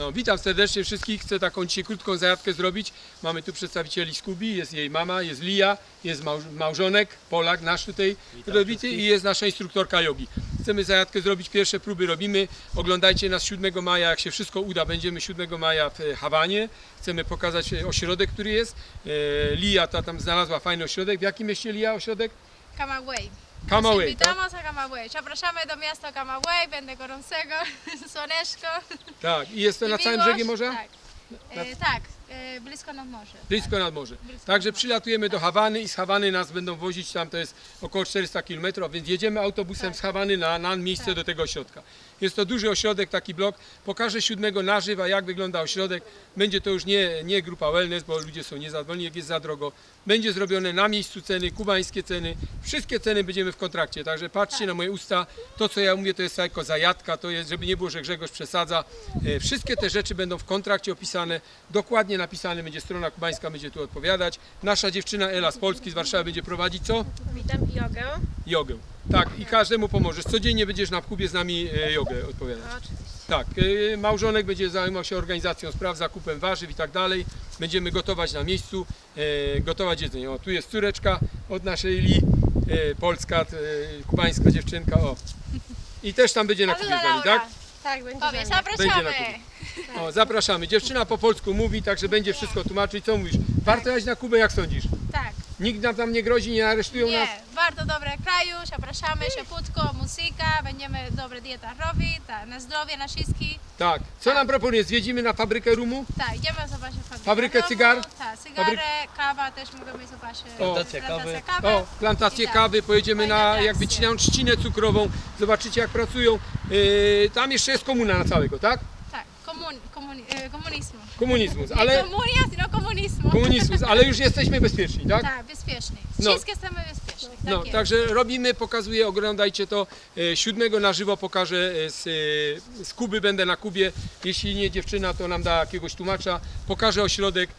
No, witam serdecznie wszystkich. Chcę taką dzisiaj krótką zajawkę zrobić. Mamy tu przedstawicieli z Kubi, jest jej mama, jest Lia, jest małż małżonek, Polak nasz tutaj rodowity i jest nasza instruktorka jogi. Chcemy zajawkę zrobić, pierwsze próby robimy. Oglądajcie nas 7 maja, jak się wszystko uda, będziemy 7 maja w e, Hawanie. Chcemy pokazać e, ośrodek, który jest. E, Lia ta tam znalazła fajny ośrodek. W jakim mieście Lia ośrodek? Camagüey. Camagüey, tak? Invitamos a Camagüey. Zapraszamy do miasta Camagüey, będzie gorącego, słoneczko. Tak, i jest to na i całym miłość. brzegu morza? Tak, e, tak e, blisko nad morze. Blisko nad morze. Także przylatujemy do Hawany i z Hawany nas będą wozić tam, to jest około 400 km, więc jedziemy autobusem z Hawany na, na miejsce do tego ośrodka. Jest to duży ośrodek, taki blok. Pokażę siódmego na żywo, jak wygląda ośrodek. Będzie to już nie, nie grupa wellness, bo ludzie są niezadowoleni, jak jest za drogo. Będzie zrobione na miejscu ceny, kubańskie ceny. Wszystkie ceny będziemy w kontrakcie, także patrzcie na moje usta. To, co ja mówię, to jest tylko zajadka, to jest, żeby nie było, że Grzegorz przesadza. E, Wszystkie te rzeczy będą w kontrakcie opisane, dokładnie napisane będzie strona kubańska, będzie tu odpowiadać. Nasza dziewczyna Ela z Polski, z Warszawy będzie prowadzić co? Witam jogę. Jogę. Tak, i każdemu pomożesz. Codziennie będziesz na Kubie z nami e, jogę odpowiadać. No, oczywiście. Tak, e, małżonek będzie zajmował się organizacją spraw, zakupem warzyw i tak dalej. Będziemy gotować na miejscu, e, gotować jedzenie. O, tu jest córeczka od naszej Li, e, polska, e, kubańska dziewczynka, o. I też tam będzie na Kubie z nami, tak? Tak, będzie Powiedz, ze mną. Będzie na zapraszamy. Kubie. O, zapraszamy. Dziewczyna po polsku mówi, także będzie wszystko tłumaczyć. Co mówisz? Warto jechać na Kubę, jak sądzisz? Tak, Nikt nam tam nie grozi, nie aresztują nas? nie, bardzo dobre kraju, zapraszamy, szybutko, muzyka, będziemy dobre dieta robić, tak, na zdrowie, na wszystkich. Tak. Co nam proponujesz? Zwiedzimy na fabrykę rumu? Tak, idziemy zobaczyć fabrykę. Fabrykę domu. cygar? Tak, cygary, kawa też możemy zobaczyć. Plantację Plantację kawy. kawy. O, plantację I tak. kawy, pojedziemy Fajne na, atrakcje. jak wycinają trzcinę cukrową, zobaczycie jak pracują. Yy, tam jeszcze jest komuna na całego, tak? Komun, komun, e, komunizmu. Komunizmus, Nie ale komunia, tylko komunizmu. komunizmus, ale już jesteśmy bezpieczni, tak? Tak, bezpiecznie. No. Wszystkie jesteśmy bezpieczni. Tak No, jest. także robimy, pokazuję, oglądajcie to. E, Siódmego na żywo pokażę e, z, z Kuby, będę na Kubie. Jeśli nie dziewczyna, to nam da jakiegoś tłumacza. Pokażę ośrodek,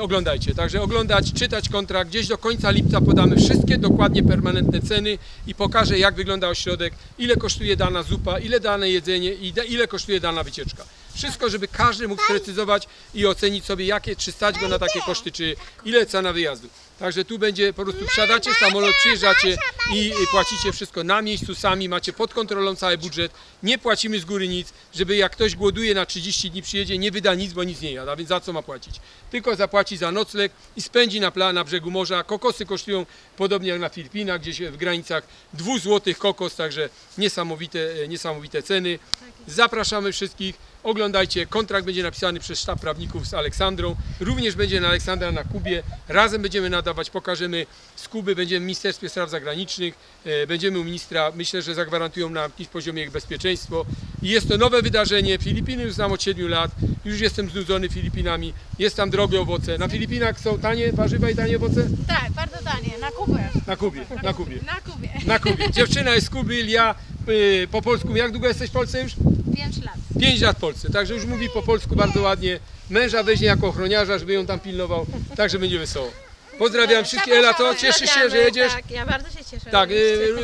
oglądajcie. Także oglądać, czytać kontrakt. Gdzieś do końca lipca podamy wszystkie dokładnie permanentne ceny i pokażę, jak wygląda ośrodek, ile kosztuje dana zupa, ile dane jedzenie i ile kosztuje dana wycieczka. Wszystko, żeby każdy mógł sprecyzować i ocenić sobie, jakie, czy stać go na takie koszty, czy ile cena wyjazdu. Także tu będzie po prostu wsiadacie samolot, przyjeżdżacie i płacicie wszystko na miejscu sami, macie pod kontrolą cały budżet, nie płacimy z góry nic, żeby jak ktoś głoduje na 30 dni przyjedzie, nie wyda nic, bo nic nie jada, więc za co ma płacić? Tylko zapłaci za nocleg i spędzi na plan na brzegu morza. Kokosy kosztują podobnie jak na Filipinach, gdzieś w granicach 2 zł kokos, także niesamowite, niesamowite ceny. Zapraszamy wszystkich. Oglądajcie, kontrakt będzie napisany przez sztab prawników z Aleksandrą. Również będzie na Aleksandra na Kubie. Razem będziemy nadawać, pokażemy z Kuby, będziemy w Ministerstwie Spraw Zagranicznych, e, będziemy u ministra, myślę, że zagwarantują na jakimś poziomie ich bezpieczeństwo. I jest to nowe wydarzenie. Filipiny już znam od 7 lat, już jestem znudzony Filipinami. Jest tam drogie owoce. Na Filipinach są tanie warzywa i tanie owoce? Tak, bardzo tanie, na Kubę. Na Kubie, na Kubie. Na Kubie. Na Kubie. Dziewczyna jest z Kuby, ja y, po polsku. Jak długo jesteś w Polsce już? 5 lat. 5 lat w Polsce, także już mówi po polsku bardzo ładnie. Męża weźmie jako ochroniarza, żeby ją tam pilnował, także będzie wesoło. Pozdrawiam wszystkich. Ela, co? Cieszysz się, że jedziesz? Tak, ja bardzo się cieszę. Tak, y,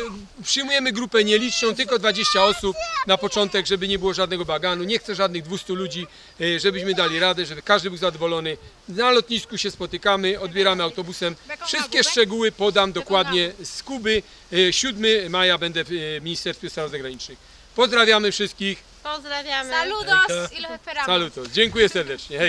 przyjmujemy grupę nieliczną, tylko 20 osób na początek, żeby nie było żadnego baganu. Nie chcę żadnych 200 ludzi, y, żebyśmy dali radę, żeby każdy był zadowolony. Na lotnisku się spotykamy, odbieramy autobusem. Wszystkie szczegóły podam dokładnie z Kuby. Y, 7 maja będę w Ministerstwie Spraw Zagranicznych. Pozdrawiamy wszystkich. Pozdrawiamy. Saludos y los esperamos. Salutos. Dziękuję serdecznie. Hej.